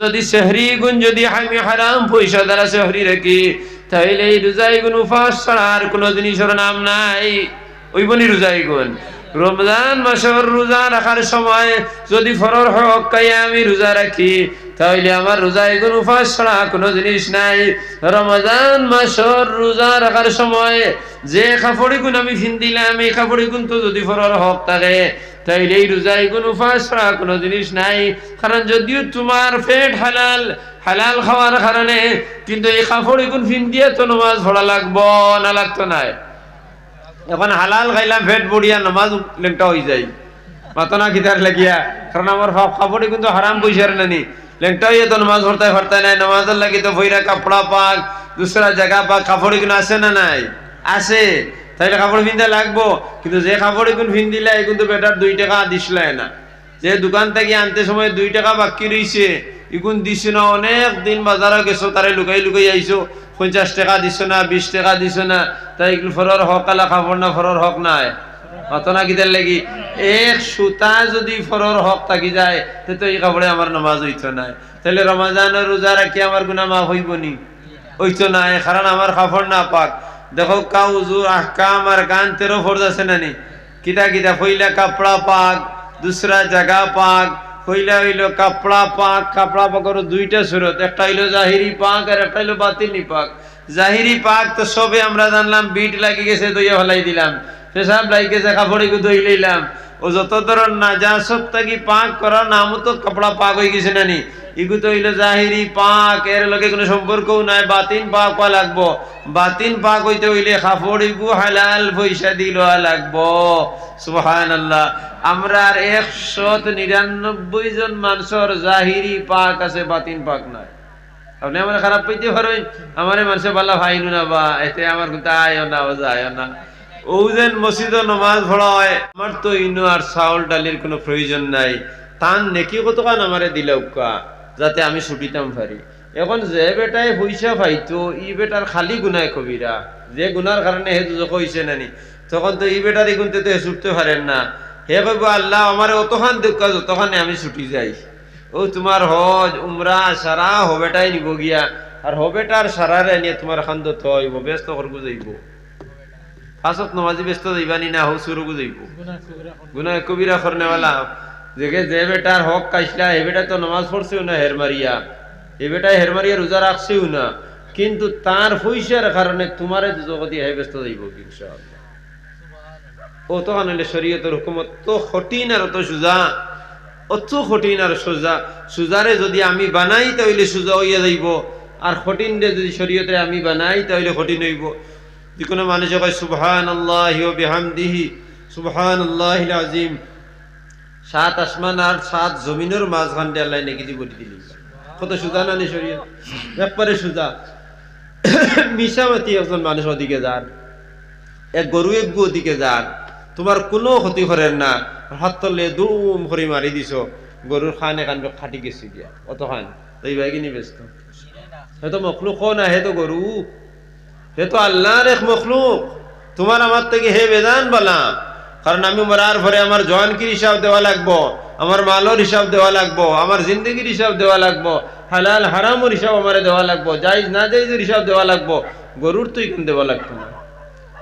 যদি সেহরি গুণ যদি আমি হারাম, পয়সা দ্বারা সেহরি রাখি তাহলে এই রোজাই গুণ উপাস ছাড়া আর কোনো জিনিসের নাম নাই। ওই বলি রোজাই গুণ। রমজান মাসের রোজা রাখার সময় যদি ফরর হক কাইয়া আমি রোজা রাখি তাহলে আমার রোজা এগুন উপাস ছাড়া কোনো জিনিস নাই। রমজান মাসের রোজা রাখার সময় যে কাপড়ি গুণ আমি ফিন দিলাম এই কাপড়ি গুণ তো যদি ফরর হক থাকে তাইলে এই রোজা এগুন উপাস ছাড়া কোনো জিনিস নাই। কারণ যদিও তোমার পেট হালাল হালাল খাওয়ার কারণে, কিন্তু এই কাপড় এগুন ফিন দিয়ে তো নমাজ পড়া লাগবো, না লাগতো নাই এখন হালাল খাইলাম, পেট বড়িয়া নমাজ লেংটা হয়ে যায়। মাতনা কিতার লাগিয়া। কারণ আমার কাপড়ে কিন্তু হারাম পয়সার নানি। লেংটা হইয়া তো নমাজ ভরতে ভরতে নাই নমাজের লাগি তো ভৈরা কাপড়া পাক, দুসরা জায়গা পাক, কাপড় কিন্তু আছে না নাই? আছে তাইলে কাপড় পিনতে লাগবো। কিন্তু যে কাপড় এখন পিন দিলে, এখন তো বেটার দুই টাকা দিছিল না। যে দোকান থেকে আনতে সময় দুই টাকা বাকি রইছে ইগুন দিছো না, অনেক দিন বাজারে গেছো, তারে লুকাই লুকাই আইছো। পঞ্চাশ টাকা দিছ না, বিশ টাকা দিছ না, তাই এগুলো ফরর হক আলা খাবার না, ফরর হক নাই। অত না লাগি, এক সুতা যদি ফরর হক থাকি যায়, তো এই কাপড়ে আমার নামাজ হইতো নাই। তাহলে রমাজানের রোজা রাখি আমার গুনা মাফ হইব নি হইতো নাই, কারণ আমার কাপড় না পাক। দেখো কাউজু আহকাম আর গান তেরো ফরজ আছে নানি। কিতা কিতা ফইলা কাপড়া পাক, দুসরা জায়গা পাক কইলা হইল কাপড়া পাক, কাপড়া পাকের দুইটা সুরত, একটা হইল জাহিরি পাক আর একটা হইল বাতিনি পাক। জাহিরি পাক তো সবে আমরা জানলাম, বিট লাগি গেছে দইয়া ফেলাই দিলাম। পেশাব লাগি গেছে, কাপড়ে দই লইলাম। ও যত ধরন না যা সব থাকি পাক করার নামও তো কাপড়া পাক হয়ে গেছে নানি। ইগু তো জাহিরি পাক, এর লগে কোনো সম্পর্কও নাই, বাতিন পাক লাগবো। বাতিন পাক হইতে হইলে কাপড় ইগু হালাল পয়সা দিল লাগবো। সুবহান আল্লাহ আমরা একশত নিরানব্বই জন মানুষের জাহিরি পাক আছে, বাতিন পাক নাই। আপনি আমার খারাপ পাইতে আমার ভাইনু না বা, এতে আমার না না। মসজিদ নমাজ পড়ায়, আমার তো আর চাউল ডালির কোনো প্রয়োজন নাই। তান নেকি কতখান আমারে দিলে উকা যাতে আমি ছুটিতাম পারি। এখন যে বেটাই পয়সা পাইতো ই বেটার খালি গুনায় কবিরা যে গুনার কারণে হে দুজক হয়েছে নানি তখন তো ই বেটার এগুনতে তো হে ছুটতে পারেন না। হে কইব আল্লাহ আমার অতখান দুঃখ যতখানে আমি ছুটি যাই। ও তোমার হজ উমরা সারা হবেটাই নিব গিয়া। আর হবেটার সারারে নিয়ে তোমার খান্দ থইব ব্যস্ত করব যাইব। ফাঁসত নমাজি ব্যস্ত যাইবানি না হো সুরগু যাইব গুনা কবিরা করনেওয়ালা যেকে যে বেটার হক কাইসলা, এ বেটা তো নমাজ পড়ছেও না হের মারিয়া। এ বেটাই হের মারিয়া রোজা রাখছেও না। কিন্তু তার পয়সার কারণে তোমারে জগতি হে ব্যস্ত যাইব ইনশাআল্লাহ। ও তো আনলে শরীয়তের হুকুমত, তো কঠিন আর তো সুজা অত কঠিন আর সোজা। সুজারে যদি আমি বানাই তাহলে সুজা হইয়া যাইব। আর কঠিন যদি শরীয়তে আমি বানাই তাহলে কঠিন হইব। যে কোনো মানুষ কয় সুবহান আল্লাহ বিহামদিহি সুবহান আল্লাহ আজিম সাত আসমান আর সাত জমিনের মাঝখান দিয়ে আল্লাহ নেকি দিব দিলি কত সুজা নানি শরীয়ত? একবারে সুজা। মিশামতি একজন মানুষ ওদিকে যান। এক গরু এক গু ওদিকে যান। তোমার কোনো ক্ষতি করেন না। হাত তলে দুম করে মারি দিছ। গরুর খান এখান খাটি গেছি দিয়া অত খান? তো এই কিনি ব্যস্ত। হে তো মখলুক না হে তো গরু। হে তো আল্লাহর এক মখলুক। তোমার আমার থেকে হে বেদান বলা। কারণ আমি মরার পরে আমার জয়ানকির হিসাব দেওয়া লাগবো, আমার মালর হিসাব দেওয়া লাগবো, আমার জিন্দগির হিসাব দেওয়া লাগবো, হালাল, হারামর হিসাব আমার দেওয়া লাগবো জাইজ না জাইজের হিসাব দেওয়া লাগবো, গরুর তুই কেন দেওয়া লাগতো না।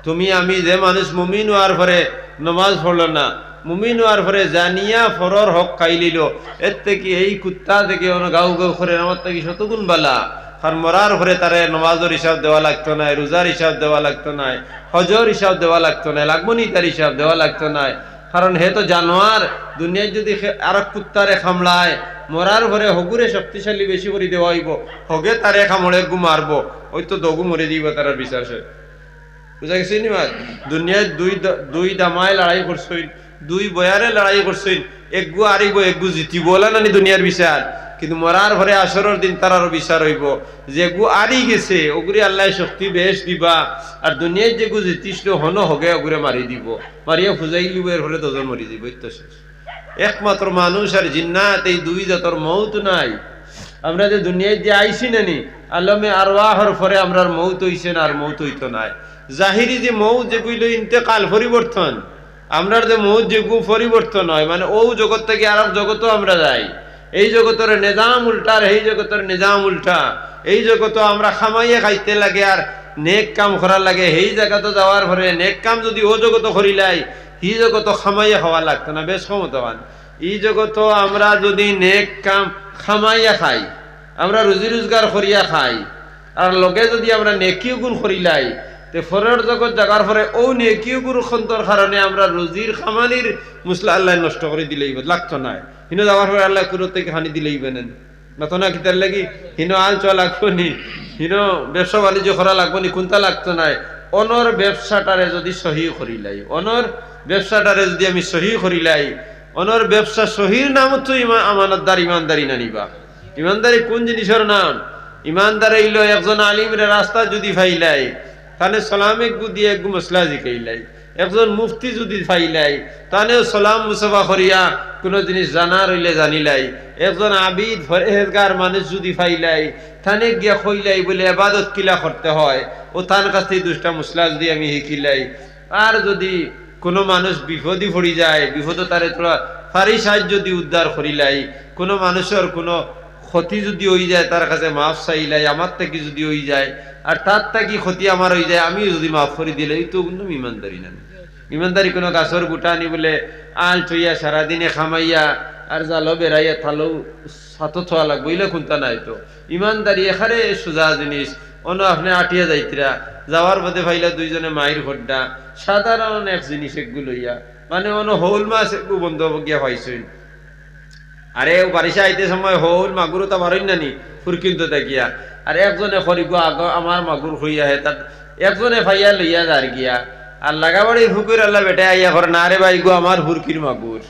তুমি, আমি যে মানুষ মুমিন হওয়ার পরে নমাজ পড়ল না, মুমিন হওয়ার পরে জানিয়া ফরর হক খাই লিল, এর থেকে এই কুত্তা থেকে গাউ গাউ করে, আমার থেকে শতগুণ বালা। কারণ মরার পরে তারে নমাজের হিসাব দেওয়া লাগতো না, রোজার হিসাব দেওয়া লাগতো না, হজর হিসাব দেওয়া লাগতো না লাগবনি তার হিসাব দেওয়া লাগতো না। কারণ হে তো জানোয়ার, দুনিয়ায় যদি আর কুত্তারে খামলায়, মরার পরে হগুরে শক্তিশালী বেশি করে দেওয়া হইব, হগে তারে খামড়ে গু মারবো, ওই তো দগু মরে দিব তার বিশ্বাস। বুঝা গেছে নি মাত দুনিয়ায় দুই দুই দামায় লড়াই করছই দুই বয়ারে লড়াই করছই একগু আরিব একগু জিতিব নানি দুনিয়ার বিচার। কিন্তু মরার ঘরে আসরের দিন তারারও বিচার হইব। যে গু আরি গেছে ওগুরি আল্লাহ শক্তি বেশ দিবা। আর দুনিয়ায় যে গু জিতিছিল হন, হগে ওগুরে মারি দিব। মারিয়া ফুজাই লিব এর ঘরে দজন মরি দিব শেষ। একমাত্র মানুষ আর জিন্নাত, এই দুই জাতর মৌত নাই। আমরা যে দুনিয়ায় যে আইছি নানি আলমে আরওয়াহর পরে আমরার মৌত হইছে না, আর মৌত হইতো নাই। জাহিরি যে মৌত যে কইল ইন্তেকাল, পরিবর্তন। আমরার যে মৌত যে গু পরিবর্তন হয় মানে ও জগৎ থেকে আর এক জগতও আমরা যাই। এই জগতের নিজাম উল্টা আর এই জগতের নিজাম উল্টা। এই জগত আমরা খামাইয়ে খাইতে লাগে আর নেক কাম করার লাগে। সেই জায়গাতে যাওয়ার পরে নেক কাম যদি ও জগত করিলাই হি জগত খামাইয়ে খাওয়া লাগতো না, বেশ ক্ষমতাবান। এই জগত আমরা যদি নেক কাম খামাইয়া খাই, আমরা রুজি রোজগার করিয়া খাই আর লগে যদি আমরা নেকিও গুণ করিলাই তে ফরের জগৎ জাগার পরে ও নেকিও গুণ খন্তর কারণে আমরা রুজির খামানির মুসলা আল্লাহ নষ্ট করে দিলেই লাগতো না হিনো যাওয়ার পরে আল্লাহ কুরো থেকে হানি দিলেই বেনেন না তো না কিতার লাগি? হিনো আল চা লাগবো নি? হিনো ব্যবসা বাণিজ্য করা লাগবো নি? কোনটা লাগতো নাই? অনর ব্যবসাটারে যদি সহি করিলাই অনর ব্যবসাটারে যদি আমি সহি করিলাই অনর ব্যবসা সহির নাম তো আমানতদার ইমানদারি না নিবা। ইমানদারি কোন জিনিসের নাম? ইমানদার হইল একজন আলিমের রাস্তা যদি ফাইলাই তাহলে সালামে দিয়ে একগু মশলা জিকাইলাই। একজন মুফতি যদি ফাইলাই, তাহলে সালাম মুসাফা করিয়া কোনো জিনিস জানার হইলে জানিলাই। একজন আবিদ ফরেজগার মানুষ যদি ফাইলাই থানে গিয়া কইলাই বলে আবাদত কিলা করতে হয়? ও তার কাছ থেকে দুষ্টা মুসলা যদি আমি শিকিলাই আর যদি কোনো মানুষ বিপদই পড়ি যায়, বিপদ তারে তোরা ফারি সাহায্য যদি উদ্ধার করিলাই, কোনো মানুষের কোনো ক্ষতি যদি হয়ে যায়, তার কাছে মাফ চাইলাই, আমার থেকে যদি হয়ে যায়, আর তার থেকে ক্ষতি আমার হয়ে যায়, আমিও যদি মাফ করে দিলে এই তো কিন্তু ইমানদারি না। ইমানদারি কোনো গাছর গুটা আনি বলে আল থইয়া সারাদিনে খামাইয়া, আর জালো বেড়াইয়া থালো সাতো থোয়া লাগবো ইলে খুনতা নাই তো। ইমানদারি এখানে সোজা জিনিস অন্য আপনি আটিয়া যাইতিরা, যাওয়ার পথে ভাইলা দুইজনে মায়ের ঘরটা সাধারণ এক জিনিস এগুলো ইয়া মানে অন্য হৌল মাছ একটু বন্ধ গিয়া পাইছই আরে বারিশা আইতে সময় হল, মাগুরও তো বারই নানি ফুরকিন্ত দেখিয়া। আর, একজনে খরিগো আগ, আমার মাগুর হইয়া হে তার একজনে ফাইয়া লইয়া যার গিয়া। আর লাগাবাড়ির ফুকুর আল্লাহ বেটে আইয়া করে না রে ভাই গো, আমার ফুরকির মাগুর।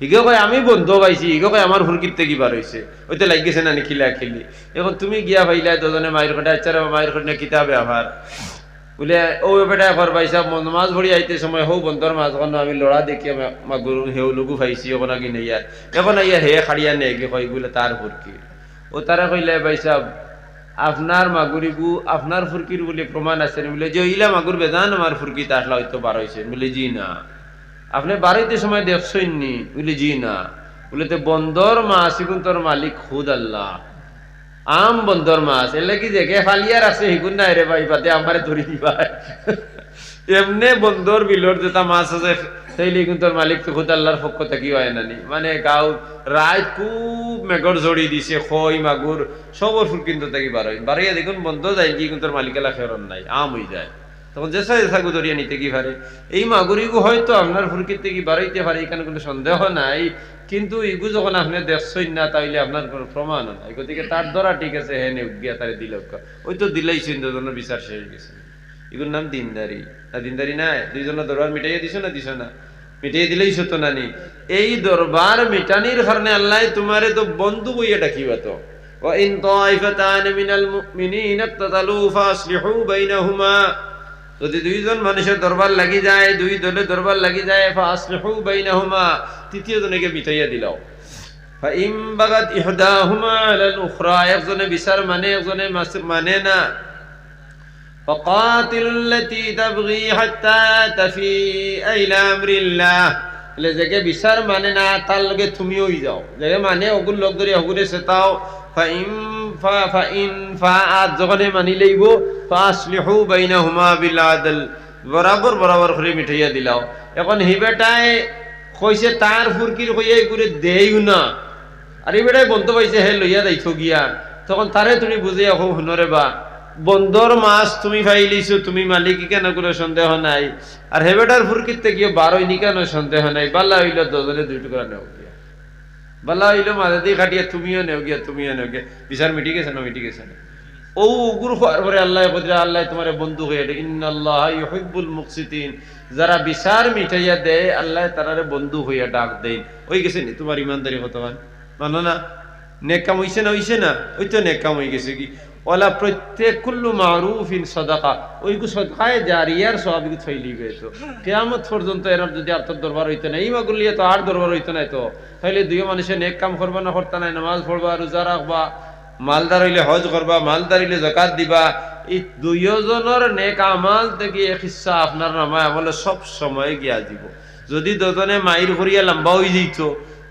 হিগো কয়, আমি বন্ধ পাইছি। হিগো কয়, আমার ফুরকির থেকে বার হয়েছে ওইতে লাগিয়েছে না খিলা খেলি। এখন তুমি গিয়া ভাইলা দুজনে মায়ের ঘটে আচ্ছা মায়ের ঘটে কিতাবে আবার বলে, ও বেটা, ঘর পাইছা মাছ ভরি আইতে সময় হৌ বন্ধর মাছ কোনো আমি লড়া দেখি মাগুর হেউ লগু পাইছি এখন আগে নেইয়া এখন আইয়া হে খাড়িয়া নে গে কই বলে, তার ফুরকি। ও তারা কইলে ভাইসাব আপনার মাগুরিগু আপনার ফুরকির বলে প্রমাণ আছে? বলে, যে ইলা মাগুর বেজান, আমার ফুরকিতে আসলা হয়তো বার হয়েছে বলে, জি না। আপনি বাড়িতে সময় দেখছেন নি? বলে, জি না। বলে, তো বন্দর মাছ এখন তোর মালিক, খুদ আল্লাহ। আম বন্দর মাছ, এলে কি দেখে ফালিয়ার আছে হিগুন নাই রে ভাই পাতে আমারে ধরি দিবা। এমনে বন্দর বিলর যেটা মাছ আছে, সেইলে কিন্তু মালিক তো খুদ আল্লাহর পক্ষ থেকে হয় নানি। মানে গাঁও রাত খুব মেঘর জড়ি দিছে, খই মাগুর সবর ফুল কিন্তু থাকি বার হয়। বাড়াইয়া দেখুন বন্ধ যায়, কি কিন্তু তোর মালিকেলা ফেরন নাই, আম হয়ে যায়। তখন জেসা জেসা গুদরিয়া নিতে কি পারে এই মাগুরিগু হয়তো আপনার ফুরকির থেকে বাড়াইতে পারে এখানে কোনো সন্দেহ নাই। কিন্তু ইগু যখন আপনি দেখছই না তাইলে আপনার কোনো প্রমাণ নাই গতিকে তার দ্বারা ঠিক আছে হ্যাঁ নেব গিয়া তারে দিল ওই তো দিলেই সুন্দর বিচার শেষ গেছে এগুলোর নাম দিনদারি না দিনদারি নাই দুইজনের দরবার মিটাইয়া দিছ না দিছ না মিটিয়ে দিলেই সত্য নানি এই দরবার মিটানির কারণে আল্লাহ তোমারে তো বন্ধু বইয়া ডাকিবা তো وإن طائفتان من المؤمنين اقتتلوا فأصلحوا بينهما যদি দুইজন মানুষের দরবার লাগি যায়, দুই দলের দরবার লাগি যায় তৃতীয় জনকে মিটাইয়া দিলাও। একজনে বিচার মানে একজনে মানে না। জেগে বিচার মানে না, তার লগে তুমিও যাও। জেগে মানে অগুল লগ ধরে অগুলে চেতাও ফাইম আজ যখনে মানি লইব ফাসলিহু বাইনাহুমা বিল আদল বরাবর বরাবর করে মিঠাইয়া দিলাও। এখন হি বেটায় কইছে, তার ফুরকির কইয়া করে দেইও না। আর এই বন্ধ পাইছে, হে, লইয়া যাইছো গিয়া। তখন তারে তুমি বুঝে এখন শুনরে বা, বন্দর মাছ তুমি ফাইলিছো, তুমি মালিক কেন কোনো সন্দেহ নাই? আর হেবেটার ফুরকিতে গিয়ে বারোই নি কেন সন্দেহ নাই? বাল্লা হইল দজনে দুই টুকরা নেও। গিয়া হইল মাঝে দিয়ে খাটিয়া তুমিও নেও গিয়া, তুমিও নেও গিয়া। বিচার মিটি গেছে না মিটি গেছে না ও উগুর হওয়ার পরে আল্লাহ বদরা আল্লাহ তোমার বন্ধু হয়ে ইন্নাল্লাহ ইউহিব্বুল মুকসিতিন। যারা বিচার মিঠাইয়া দেয়, আল্লাহ তারারে বন্ধু হইয়া ডাক দেয়। ওই গেছে নি? তোমার ইমানদারি হতবান মানো না? নেকাম হইছে না হইছে না? ওই তো নেক কাম হয়ে গেছে কি? ওলা প্রত্যেক কুল্লু মারুফিন সদাকা। ওইগু সদকায় জারিয়ার সবাবিগু থইলি তো। কেয়ামত পর্যন্ত এর যদি আর তোর দরবার হইতো না এই মাগুলিয়া তো আর দরবার হইতো না তো। তাইলে দুই মানুষে নেক কাম করবা না করতা নাই, নামাজ পড়বা, রোজা রাখবা, মালদার হইলে হজ করবা, মালদার হইলে জকাত দিবা। এই দুইজনের নেক আমাল থেকে এক ইচ্ছা আপনার নামায় আমলে সব সময় গিয়া দিব। যদি দুজনে মাইর করিয়া লম্বা হয়ে যেত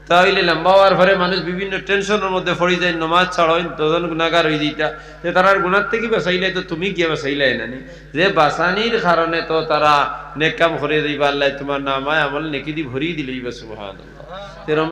তাহলে লম্বা হওয়ার পরে মানুষ বিভিন্ন টেনশনের মধ্যে পড়ে যায়, নমাজ ছাড়ো তখন গুণাগার হয়ে যেটা যে তারা গুণার থেকে বাঁচাইলে তো তুমি গিয়ে বাঁচাইলে নানি। যে বাঁচানির কারণে তো তারা নেকাম করে দিবা, আল্লাহ তোমার নামায় আমল নেকি দি ভরিয়ে দিলে সুবহানাল্লাহ।